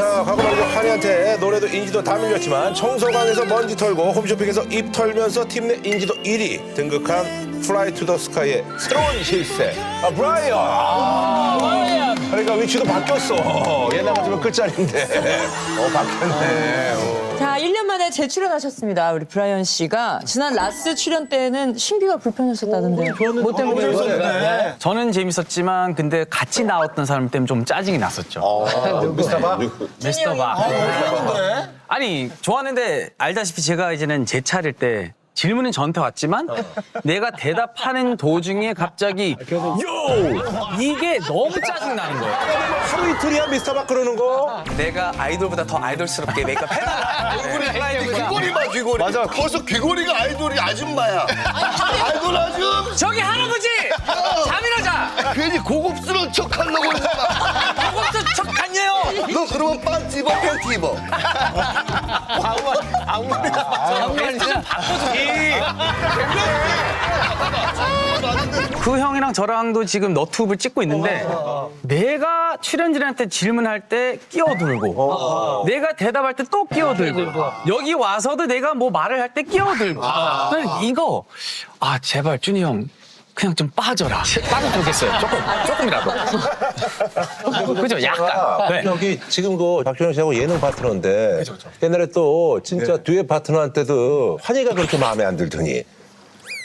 자, 과거 말이죠. 환희한테 노래도 인지도 다 밀렸지만 청소방에서 먼지 털고 홈쇼핑에서 입 털면서 팀 내 인지도 1위 등극한 플라이 투 더 스카이의 새로운 실세. 아, 브라이언. 아, 그러니까 위치도 바뀌었어. 옛날 같으면 끝자리인데. 어, 바뀌었네. 어. 자, 1년 만에 재출연하셨습니다. 우리 브라이언 씨가 지난 라스 출연 때는 신비가 불편하셨다던데. 뭐 때문에? 저는 재밌었지만 근데 같이 나왔던 사람 때문에 좀 짜증이 났었죠. 미스터바? 미스터 박. 아니 좋았는데 알다시피 제가 이제는 제 차례일 때 질문은 저한테 왔지만 내가 대답하는 도중에 갑자기 요 이게 너무 짜증 나는 거예요. 하루 이틀이야 미스터바 그러는 거? 내가 아이돌보다 더 아이돌스럽게 메이크업 해달라. 귀걸이 봐 귀걸이 맞아 거기서 귀걸이가 아이돌이 아줌마야 아이돌 아줌 저기 할아버지 잠이라자. 괜히 고급스러운 척 하려고 그러잖아 그것도 척 다녀요. 너 그러면 반지 입어. 팬티 입어 그 형이랑 저랑도 지금 너튜브를 찍고 있는데 내가 출연진한테 질문할 때 끼어들고 내가 대답할 때 또 끼어들고 여기 와서도 내가 뭐 말을 할 때 끼어들고. 나는 이거 아 제발 준이 형 그냥 좀 빠져라. 빠져 좋겠어요. 조금 조금이라도. 그죠? 약간. 네. 여기 지금도 박준영 씨하고 예능 파트너인데 옛날에 또 진짜 듀엣 파트너한테도 환희가 그렇게 마음에 안 들더니.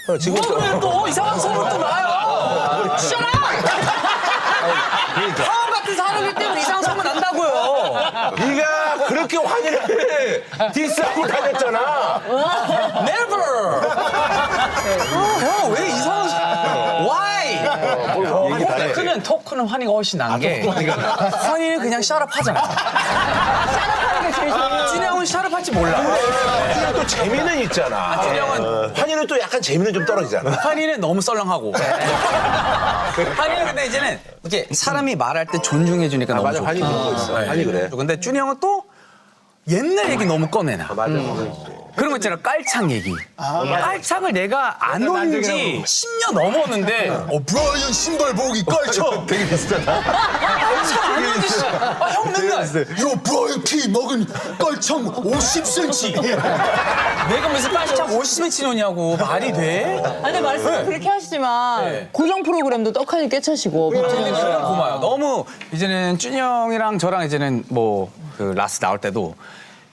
어, 지금 또 오늘 또 이상한 소문 또 나요. 싫어 사람 같은 사람이기 때문에 이상한 소문 난다고요. 네가 그렇게 환희를 디스하고 다녔잖아. Never. 크는 환희가 훨씬 난 게 환희는 그냥 샤럽하잖아. 준이 형은 샤럽할지 몰라. 환희는 또 재미는 있잖아. 준이 형은 환희는 또 약간 재미는 좀 떨어지잖아. 환희는 너무 썰렁하고. 환희는 근데 이제는 이게 사람이 말할 때 존중해 주니까 너무 맞아, 좋고. 환희 그런 거 있어. 환희 그래. 근데 준이 형은 또 옛날 얘기 너무 꺼내나. 맞아. 그런 거 있 잖아 깔창 얘기. 깔창을 내가 안 온지 10년 넘었는데 어 브라이언 신발 보기 깔쳐 되게 비슷하다 깔창 안 온 지. 아, 형 맨날 요 브라이언 피 먹은 깔창 50cm 내가 무슨 깔창 50cm 냐고 말이 돼? 아니, 근데 말씀 을 그렇게 하시지만 네. 고정 프로그램도 떡하니 씨. 고마워요. 너무 이제는 준이 형이랑 저랑 이제는 뭐 그 라스 나올 때도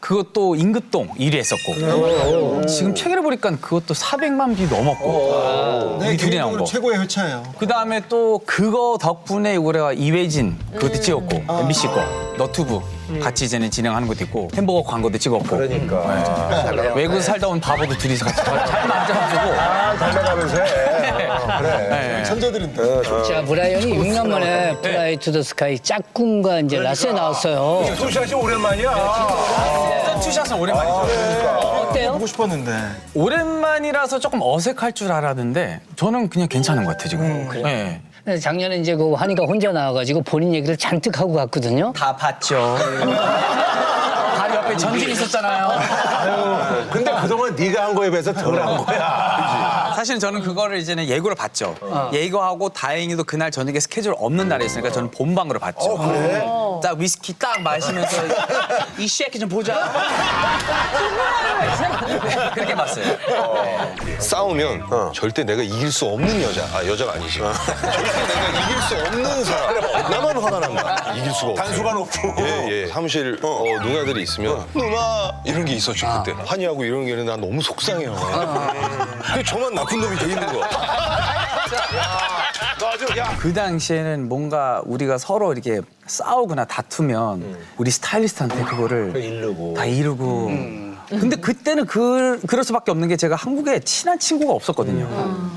그것도 임급동 1위 했었고. 지금 최근에 보니까 그것도 400만 뷰 넘었고. 이 둘이 나온 거. 최고의 회차예요. 그 다음에 또 그거 덕분에 우리가 이회진 그것도 찍었고. MBC 거. 너튜브 같이 이제는 진행하는 것도 있고 햄버거 광고도 찍었고 그러니까. 외국에서 살다 온 바보도 둘이서 같이 잘 맞아가지고 아, 달려가면서 해. 어, 그래. 천재들인데. 자, 브라이언이 6년 만에 플라이 투 더 스카이 짝꿍과 이제 라스에 나왔어요. 소시아씨 오랜만이야. 투샷은 오랜만이죠. 어때요? 보고 싶었는데. 오랜만이라서 조금 어색할 줄 알았는데 저는 그냥 괜찮은 것 같아요 지금. 네. 작년에 이제 그 환희가 혼자 나와가지고 본인 얘기를 잔뜩 하고 갔거든요. 다 봤죠. 다리 옆에 전진 있었잖아요. 근데 그동안 네가 한 거에 비해서 덜한 거야. 사실은 저는 그거를 이제는 예고를 봤죠. 예고하고 다행히도 그날 저녁에 스케줄 없는 날이었으니까 저는 본방으로 봤죠. 그래? 딱 위스키 딱 마시면서 이 새끼 좀 보자. 그렇게 봤어요. 싸우면 절대 내가 이길 수 없는 여자, 아 여자가 아니지. 절대 내가 이길 수 없는 사람. 나만 화가 난다. 이길 수가 없어. 단수가 높고. 예, 예. 사무실 어, 누나들이 있으면 누나 이런 게 있었죠 그때. 환희하고 이런 게는 난 너무 속상해요. 그 저만 나쁜 놈이 돼 있는 거야. 그 당시에는 뭔가 우리가 서로 이렇게 싸우거나 다투면 우리 스타일리스트한테 그거를 이르고. 다 이루고. 근데 그때는 그, 그럴 수밖에 없는 게 제가 한국에 친한 친구가 없었거든요.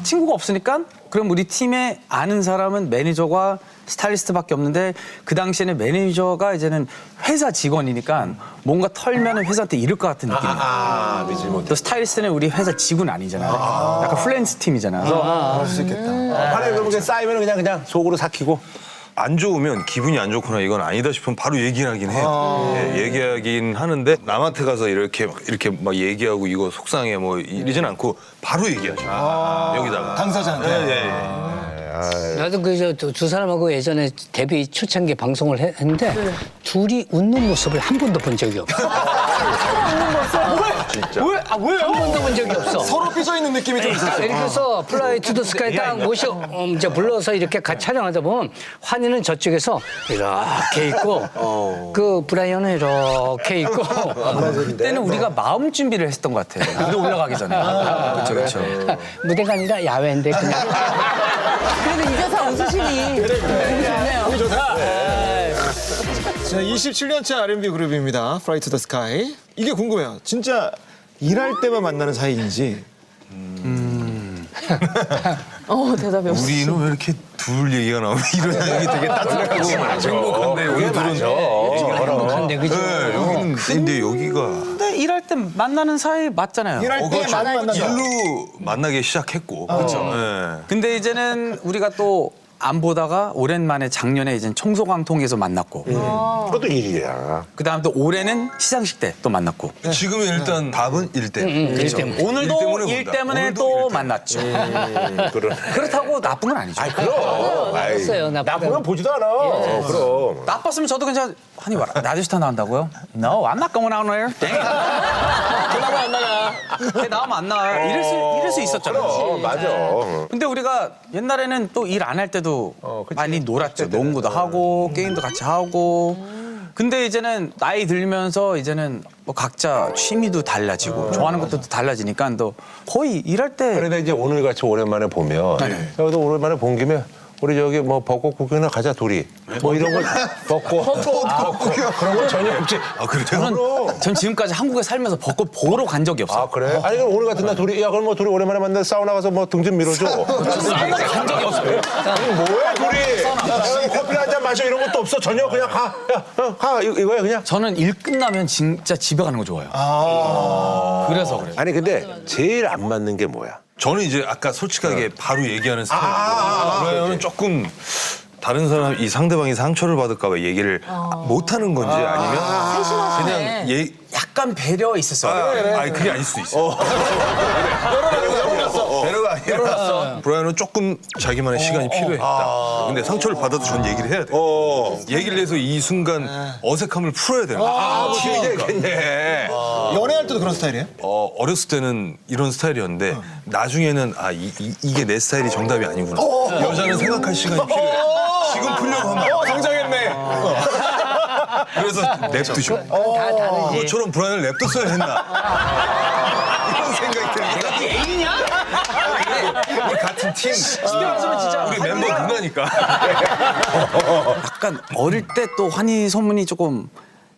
친구가 없으니까 그럼 우리 팀에 아는 사람은 매니저가 스타일리스트밖에 없는데 그 당시에는 매니저가 이제는 회사 직원이니까 뭔가 털면은 회사한테 이를 것 같은 느낌이에요. 아, 믿지 못해. 또 스타일리스트는 우리 회사 직원 아니잖아요. 약간 플랜스 팀이잖아요. 그래서 그럴 수 있겠다. 판에 그러면 그냥 쌓이면 그냥 그냥 속으로 삭히고. 안 좋으면 기분이 안 좋거나 이건 아니다 싶으면 바로 얘기하긴 해요. 예, 얘기하긴 하는데 남한테 가서 이렇게 막 이렇게 막 얘기하고 이거 속상해 뭐 이러진 않고 바로 얘기하죠. 여기다가. 당사자한테. 예, 예, 예. 나도 그저 두 사람하고 예전에 데뷔 초창기 방송을 했- 했는데 둘이 웃는 모습을 한 번도 본 적이 없어. 왜? 아 왜요? 한 번도 본 적이 없어. 서로 삐져 있는 느낌이 좀 있었어요. 이렇게 해서 플라이 투더 스카이 딱 모셔 어, 이제 불러서 이렇게 같이 촬영하다 보면 환희는 저쪽에서 이렇게 있고 그 브라이언은 이렇게 있고 그때는 우리가 마음 준비를 했었던 것 같아요. 무대 올라가기 전에. 그렇죠, 그렇죠. 무대가 아니라 야외인데 그냥 그래도 이제서 웃으시니 보기 좋네요. 자, 27년차 R&B 그룹입니다. Fly to the Sky. 이게 궁금해요. 진짜 일할 때만 만나는 사이인지. 어 대답이 없어. 우리는 왜 이렇게 둘 얘기가 나오면 이런 얘기 되게 따뜻하고 행복한데 우리 둘은 한데 그죠? 네, 여기는 근데 여기가 근데 일할 때 만나는 사이 맞잖아요. 일할 어, 그렇죠. 때만 만나자. 일로 만나기 시작했고 그렇죠. 근데 이제는 우리가 또 안 보다가 오랜만에 작년에 이제 청소광통에서 만났고 그것도 일이야. 그다음 또 올해는 시상식 때 또 만났고 지금은 일단 답은 일 때문에 일 때문에. 오늘도 때문에 일 본다. 때문에 오늘도 또일 때문에. 만났죠. 그런. 그렇다고 나쁜 건 아니죠. 그럼. 아이, 없어요, 나쁘다. 나쁘면 보지도 않아. 어, 그럼. 나빴으면 저도 그냥 한이 와라. 나주스타 나온다고요? No, I'm not going out there. Dang. 그나마 안 나가. 걔 나오면 안 나와. 이럴 수 이럴 수 있었잖아요. 어, 맞아. 근데 우리가 옛날에는 또 일 안 할 때도 어. 많이 놀았죠. 농구도 하고 게임도 같이 하고. 근데 이제는 나이 들면서 이제는 뭐 각자 취미도 달라지고 좋아하는 것도 달라지니까 또 거의 일할 때 그런데 이제 오늘 같이 오랜만에 보면 저도 오랜만에 본 김에 우리 저기 뭐 벚꽃 구경이나 가자 둘이. 뭐 이런 거 벚꽃. 벚꽃 구경. 그런 거 전혀 없지. 아 그래요? 저는 전 지금까지 한국에 살면서 벚꽃 보러 간 적이 없어요. 아 그래? 아니 그럼 오늘 같은 날 둘이 야 그럼 뭐 둘이 오랜만에 만나서 사우나 가서 뭐 등 좀 밀어줘. 간 적이 없어요. 뭐야 둘이? 야, 커피 한잔 마셔. 이런 것도 없어. 전혀 그냥 가야가. 이거야 그냥? 저는 일 끝나면 진짜 집에 가는 거 좋아해요. 그래서 그래요. 아니 근데 제일 안 맞는 게 뭐야? 저는 이제 아까 솔직하게 바로 얘기하는 스타일이고 브라이언은 조금 다른 사람 이 상대방이 상처를 받을까 봐 얘기를 못 하는 건지 아니면 그냥 얘 약간 배려 있었어요. 아, 아니 그게 아닐 수도 있어. 배 려가 아니라 브라이언은 조금 자기만의 시간이 필요했다. 근데 상처를 받아도 전 얘기를 해야 돼. 얘기를 해서 이 순간 어색함을 풀어야 되는 거야. 아, 무슨 얘기겠네. 연애할 때도 그런 스타일이에요? 어, 어렸을 때는 이런 스타일이었는데 나중에는 아 이, 게 내 스타일이 정답이 아니구나. 여자는 생각할 시간이 필요해. 지금 풀려고 하면 어, 당장했네. 그래서 냅두죠. 다 다르지. 그것처럼 브라이언을 냅뒀어야 했나. 이런 생각이. 애인이야? 우리 같은 팀. 말하자면 진짜 우리 멤버 누나니까. 약간 어릴 때 또 환희 소문이 조금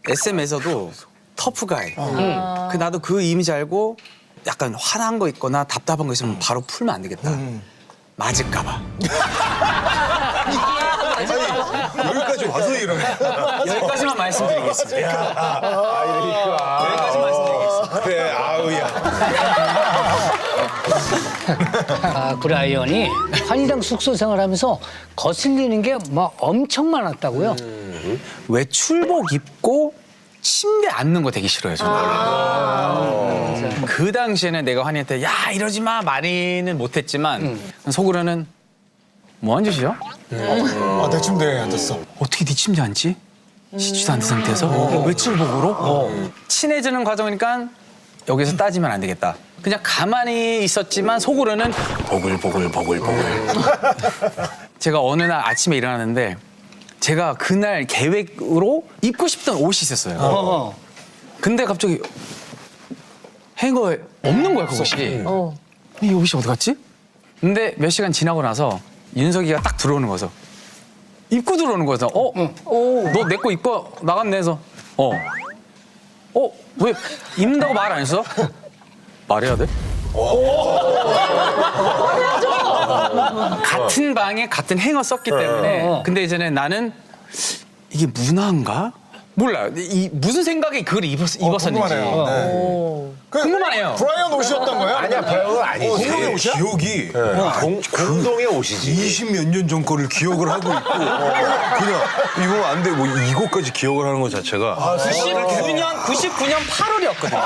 SM에서도 터프가이. 그 나도 그 이미지 알고 약간 화난 거 있거나 답답한 거 있으면 바로 풀면 안 되겠다. 맞을까봐. 여기까지 와서 이러네. 여기까지만 말씀드리겠습니다. 여기까지 말씀드리겠습니다. 그래 아우야. 아, 브라이언이 환희랑 숙소 생활하면서 거슬리는 게 막 엄청 많았다고요. 외출복 입고 침대 앉는 거 되게 싫어요, 저는. 그 당시에는 내가 환희한테 야 이러지 마 말이는 못했지만 속으로는 뭐 앉으시죠? 아, 내 침대에 앉았어. 어떻게 네 침대 앉지? 씻지도 않은 상태에서 외출복으로 친해지는 과정이니까 여기서 따지면 안 되겠다. 그냥 가만히 있었지만 속으로는 보글보글 보글보글. 제가 어느 날 아침에 일어났는데 제가 그날 계획으로 입고 싶던 옷이 있었어요. 어. 근데 갑자기 행거에 없는 거야 그것이. 어. 이 옷이 어디 갔지? 근데 몇 시간 지나고 나서 윤석이가 딱 들어오는 거서 입고 들어오는 거서 어? 너 내 거 입고 나갔네 해서 어. 어? 왜 입는다고 말 안 했어? 말해야 돼? 같은 방에 같은 행어 썼기 때문에 근데 이제는 나는 이게 문화인가? 몰라요. 이 무슨 생각에 그걸 입었, 입었었는지 궁금하네요. 네. 그 궁금하네요. 브라이언 옷이었던 거예요? 아니야 별거 아니지. 공동의 기억이 공, 공동의 옷이지. 20몇 년 전 거를 기억을 하고 있고 그냥 이거 안 돼. 뭐 이거까지 기억을 하는 것 자체가 99년 99년 8월이었거든요.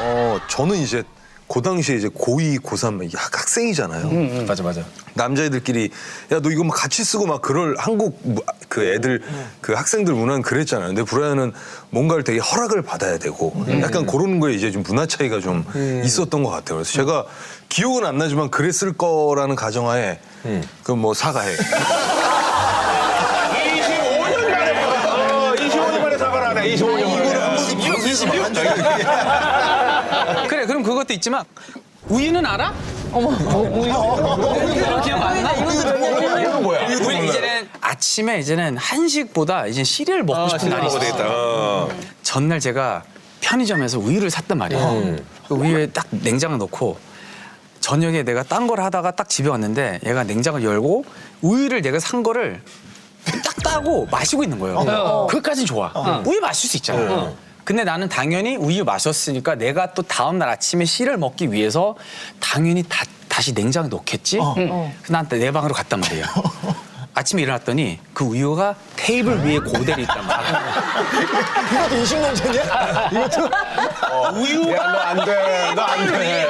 어 저는 이제 그 당시에 이제 고2, 고3 학, 학생이잖아요. 맞아 맞아. 남자애들끼리 야 너 이거 막 같이 쓰고 막 그럴 한국 무- 그 애들 그 학생들 문화는 그랬잖아요. 근데 브라이언은 뭔가를 되게 허락을 받아야 되고 약간 그런 거에 이제 좀 문화 차이가 좀 있었던 것 같아요. 그래서 제가 기억은 안 나지만 그랬을 거라는 가정하에 그 뭐 사과해. 그래 그럼 그것도 있지만 우유는 알아? 어머 우유 우유 기억 안 나? 이건 뭐야? 우리 이제는 아침에 이제는 한식보다 이제 시리얼 먹고 싶은 날이 있어. 되겠다. 어. 전날 제가 편의점에서 우유를 샀단 말이에요. 그 우유에 딱 냉장고 넣고 저녁에 내가 딴 걸 하다가 딱 집에 왔는데 얘가 냉장고 열고 우유를 내가 산 거를 딱 따고 마시고 있는 거예요. 그것까진 좋아. 우유 마실 수 있잖아. 근데 나는 당연히 우유 마셨으니까 내가 또 다음 날 아침에 씨를 먹기 위해서 당연히 다, 다시 냉장고에 넣겠지. 그래서 나한테 내 방으로 갔단 말이에요. 아침에 일어났더니 그 우유가 테이블 위에 고대로 있단 말이야. 이것도 인식론쟁이야? 이것도 우유 야, 너안 돼. 너 안 돼.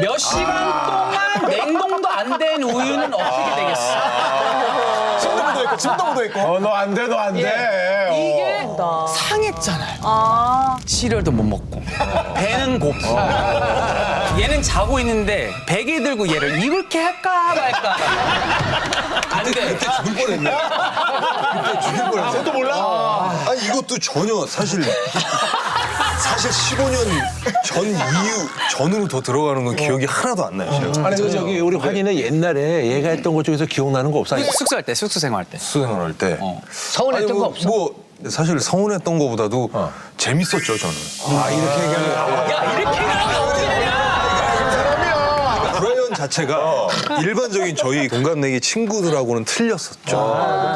몇 시간 동안 냉동도 안 된 우유는 어떻게 되겠어? 침도 있고 침도 묻어 있고. 어, 너 안 돼. 너 안 돼. 이게 상했잖아요. 시리얼도 못 먹고 배는 고프고 얘는 자고 있는데 베개 들고 얘를 이렇게 할까 말까 안 돼. 죽을 뻔했네. 그때 죽을 뻔했어. 또 몰라? 아니 이것도 전혀 사실 사실 15년 전 이후 전으로 더 들어가는 건 기억이 하나도 안 나요. 제가. 아니, 그 저기 우리 환희는 옛날에 얘가 했던 것 중에서 기억나는 거 없어? 아니, 숙소 할 때, 숙소 생활 때. 수행을 때. 서운했던 아니, 뭐, 거 없어? 뭐 사실 서운했던 거보다도 재밌었죠 저는. 아, 이렇게 얘기하면. 야, 이렇게 가면 어떻게 되냐? 브라이언 자체가 일반적인 저희 동갑 내기 친구들하고는 틀렸었죠.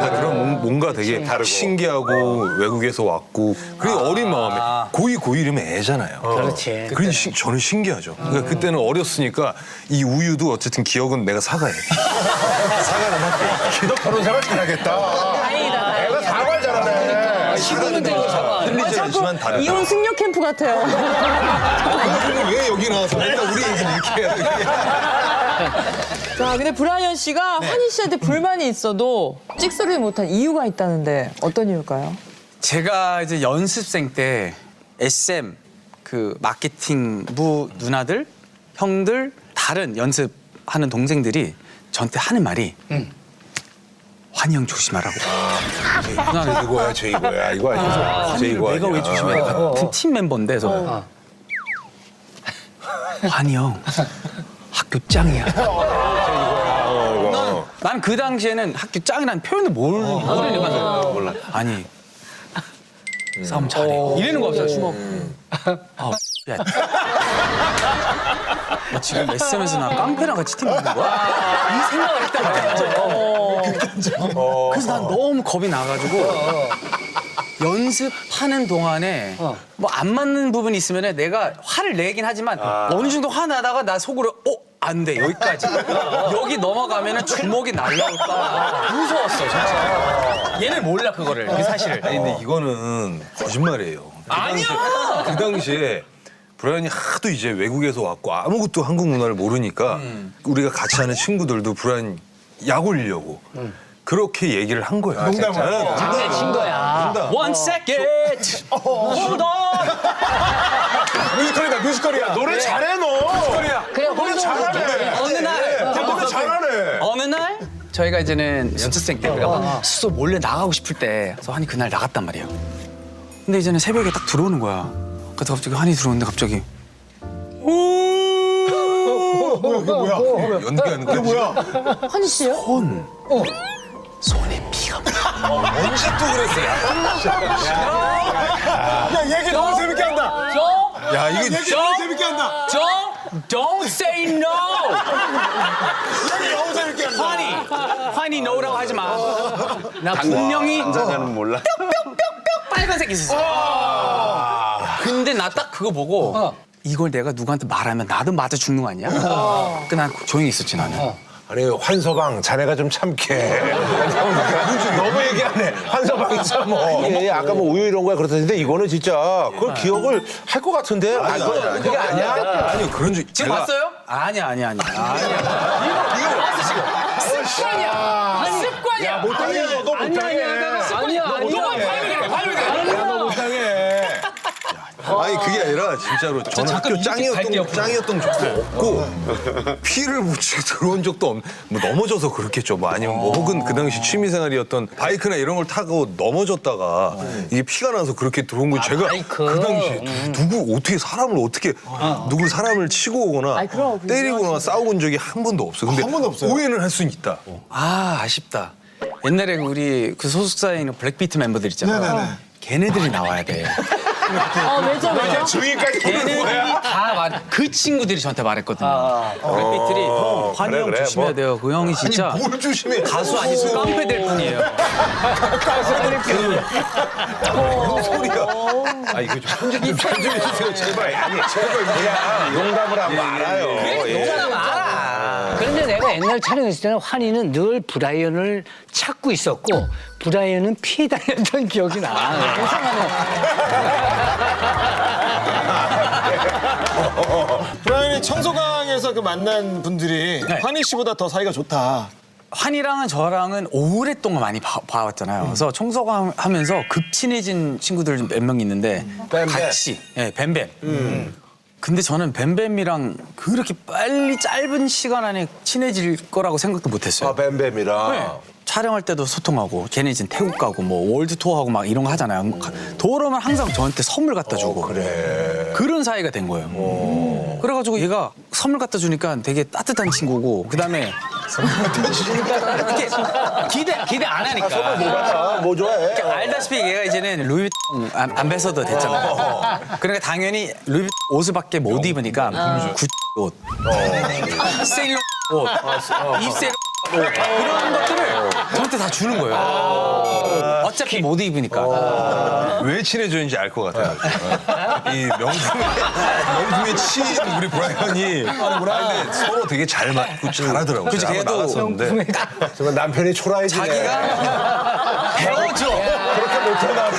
다 그런 뭔- 뭔가 되게 신기하고 외국에서 왔고 그리고 어린 마음에 고이 고이름면 애잖아요. 그렇지. 그러니 시- 저는 신기하죠. 그러니까 그때는 어렸으니까 이 우유도 어쨌든 기억은 내가 사과해. 사과는 할게. 기도 결혼 생활 잘하겠다. 않지만 다르다. 이혼 승려 캠프 같아요. 왜 여기 나와서 맨날 우리 얘기를 이렇게 해야 돼? 자, 근데 브라이언 씨가 환희 씨한테 불만이 있어도 찍소리를 못한 이유가 있다는데 어떤 이유일까요? 제가 이제 연습생 때 SM 그 마케팅부 누나들, 형들, 다른 연습하는 동생들이 저한테 하는 말이 형 조심하라고. 제 이거야, 제 이거야. 이거 아니죠? 제 이거 내가 왜 아니야. 조심해야 돼? 같은 팀 멤버인데 저 환희 형 학교 짱이야. 난그 당시에는 학교 짱이라는 표현을 모르, 모르니까 몰라. 아니 싸움 잘해. 이러는 거 없어요. 주먹. 아, 야. 너 지금 SM에서 나 깡패랑 같이 팀 하는 거야? 이 생각을 했단 말이야. 그래서 난 너무 겁이 나가지고 연습하는 동안에 뭐 안 맞는 부분이 있으면 내가 화를 내긴 하지만 어느 정도 화나다가 나 속으로 어? 안 돼 여기까지 여기 넘어가면 주먹이 날라올까 무서웠어 진짜 얘는 몰라 그거를 그 사실을 아니 근데 이거는 거짓말이에요. 그 아니야! 그 당시에 브라이언이 하도 이제 외국에서 왔고 아무것도 한국 문화를 모르니까 우리가 같이 하는 친구들도 브라이언 약 올리려고 그렇게 얘기를 한 거예요. 농담을. 장난친 거야. One second hold on 뮤지컬이다 뮤지컬이야. 노래 잘해, 너. 그래, 홀도 잘하네. 어느 날 노래 잘하네. 어느 날 저희가 이제는 연습생 때 우리가 막 숙소 몰래 나가고 싶을 때 그래서 한이 그날 나갔단 말이에요. 근데 이제는 새벽에 딱 들어오는 거야. 그래서 갑자기 한이 들어오는데 갑자기 연기하는 거 뭐야? 환희 씨요? 손 손에 피가 언제 또 그랬어요? 야 얘기 너무 재밌게 한다. Don't, 야 이게 너무 재밌게 한다. don't, don't say no. 너무 재밌게 한다. 환희, 환희 no라고 하지 마. 나 분명히 당장은 몰라. 빨간색 있었어. 근데 나 딱 그거 보고 이걸 내가 누구한테 말하면 나도 맞아 죽는 거 아니야? 그난 조용히 있었지 나는. 아니 환서방 자네가 좀 참게 너무 얘기하네 환서방이 참어 예, 아까 뭐 우유 이런 거야 그렇다는데 이거는 진짜 그걸 기억을 할 것 같은데 아, 이거 그게 아니야 아니요 그런 적 지금 봤어요? 아니야 아니야 아니야. 아니야. 습관이야. 습관이야. 못당해 너 못당해 아니야 아니야. 너 못당해 아니 그게 아니라 진짜로 저는 잠깐 학교 이렇게 짱이었던 갈게요. 짱이었던 적도 없고 피를 묻히고 들어온 적도 없. 뭐 넘어져서 그렇겠죠. 뭐 아니면 뭐 혹은 그 당시 취미생활이었던 바이크나 이런 걸 타고 넘어졌다가 이게 피가 나서 그렇게 들어온 거 제가 바이크. 그 당시에 누- 누구 어떻게 사람을 어떻게 누굴 사람을 치고 오거나 아이, 그럼, 때리거나 싸운 적이 한 번도 없어. 근데 한 번도 없어요? 오해는 할 수는 있다. 아 아쉽다. 옛날에 우리 그 소속사에 있는 블랙비트 멤버들 있잖아요. 네네네. 걔네들이 나와야 돼. 어, 왜죠, 왜죠? 주위까지 보는 걔네들이 거야 다 말, 그 친구들이 저한테 말했거든요. 블랙비트들이 형, 환희 그래, 형 그래, 조심해야 뭐. 돼요. 그 형이 진짜 뭘 조심해. 가수 아니고 깡패 될 뿐이에요. 무슨 소리야. 아 이거 좀 편집 좀잘좀 해주세요 제발 아니 제발 그냥 농담을 한거 알아요 예. 그런데 내가 옛날 촬영했을 때는 환희는 늘 브라이언을 찾고 있었고 브라이언은 피해 다녔던 기억이 나. 브라이언이 청소강에서 그 만난 분들이 네. 환희 씨보다 더 사이가 좋다. 환이랑은 저랑은 오랫동안 많이 봐, 봐왔잖아요. 그래서 청소가 하면서 급친해진 친구들 몇 명 있는데. 같이 예, 뱀뱀. 근데 저는 뱀뱀이랑 그렇게 빨리 짧은 시간 안에 친해질 거라고 생각도 못했어요. 아 뱀뱀이랑 네. 촬영할 때도 소통하고 걔네 이제 태국 가고 뭐 월드 투어하고 막 이런 거 하잖아요. 도로면 항상 저한테 선물 갖다 주고 그래 그런 사이가 된 거예요. 그래가지고 얘가 선물 갖다 주니까 되게 따뜻한 친구고 그다음에 이렇게 기대 기대 안 하니까. 아, 뭐 좋아해? 알다시피 얘가 이제는 루이비통 안- 안배서도 됐잖아요. 그러니까 당연히 루이비통 옷을 밖에 못 입으니까 구찌 옷, 세일러 옷, 입세일 옷 이런 것들을 저한테 다 주는 거예요. 어차피 못 입으니까. 왜 친해졌는지 알 것 같아요. 이 명품의 명품의 치인 우리 브라이언이 근데 서로 되게 잘 맞고 잘하더라고요. 그치, 제가 걔도 나갔었는데 정말 남편이 초라해지네 자기가 배워줘. 그렇게 못해 나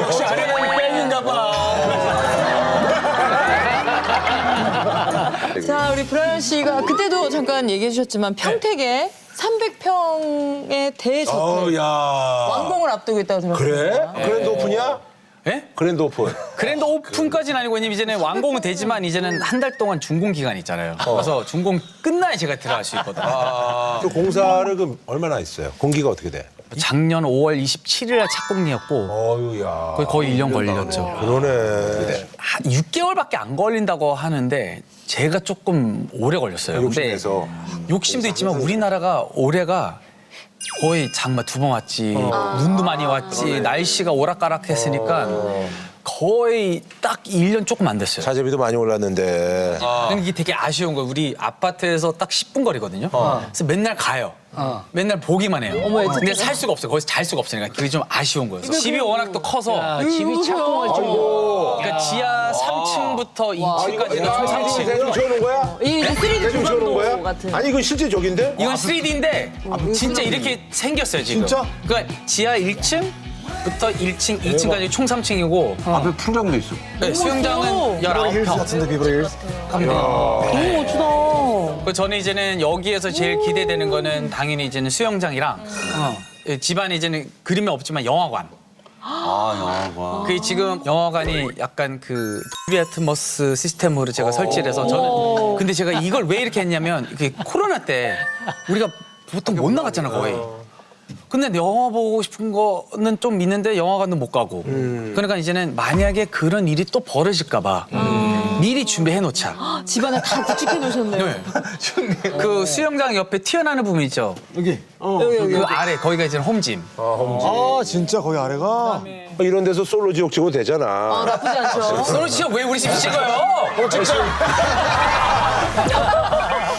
역시 자, 우리 브라이언 씨가 그때도 잠깐 얘기해 주셨지만 평택에 300평의 대저택 어우야 완공을 앞두고 있다고 들었습니다. 그래? 그랜드 오픈이야? 예? 그랜드 오픈 그랜드 오픈까지는 아니고 왜냐면 이제는 완공은 되지만 이제는 한 달 동안 준공 기간이 있잖아요. 그래서 준공 끝나야 제가 들어갈 수 있거든요. 그 공사를 그럼 얼마나 했어요? 공기가 어떻게 돼? 작년 5월 27일 날 착공이었고 어유야 거의, 거의 1년 걸렸죠. 그러네 한 6개월밖에 안 걸린다고 하는데 제가 조금 오래 걸렸어요. 근데 욕심내서. 욕심도 있지만 우리나라가 올해가 거의 장마 두 번 왔지, 눈도 많이 왔지, 날씨가 오락가락했으니까 거의 딱 1년 조금 안 됐어요. 자재비도 많이 올랐는데 근데 이게 되게 아쉬운 거예요. 우리 아파트에서 딱 10분 거리거든요. 그래서 맨날 가요. 맨날 보기만 해요. 근데 살 수가 없어요. 거기서 잘 수가 없으니까 그게 좀 아쉬운 거예요. 집이 워낙 또 커서 야, 집이 착공할 정도. 그러니까 지하 3층부터 2층까지는 총 3층. 대충 지어놓은 거야? 이게 이제 3D 대충 지어놓은 조각도 거야? 같은. 아니 이건 실제 저긴데? 이건 3D인데 진짜 이렇게 생겼어요 지금. 진짜? 그러니까 지하 1층 부터 1층, 2층까지 총 3층이고 앞에 풍장도 있어. 네, 수영장은 비버리 힐스 19평. 같은데 비버리 힐스. 너무 멋지다. 그 저는 이제는 여기에서 제일 기대되는 거는 당연히 이제는 수영장이랑 예, 집안에 이제는 그림이 없지만 영화관. 아 영화관. 그 지금 영화관이 약간 그 dolby 아트모스 시스템으로 제가 설치를 해서 저는 근데 제가 이걸 왜 이렇게 했냐면 이게 코로나 때 우리가 보통 못 나갔잖아 거의. 근데 영화 보고 싶은 거는 좀 있는데 영화관도 못 가고. 그러니까 이제는 만약에 그런 일이 또 벌어질까 봐 미리 준비해 놓자. 집안에 다 구축해 놓으셨네요. 네. 그 수영장 옆에 튀어나오는 부분 있죠. 여기. 여기, 여기. 그 아래 거기가 이제 홈짐. 아 진짜 거기 아래가. 이런 데서 솔로 지옥 찍어도 되잖아 아, 나쁘지 않죠. 서로 치가 왜 우리 집 찍어요?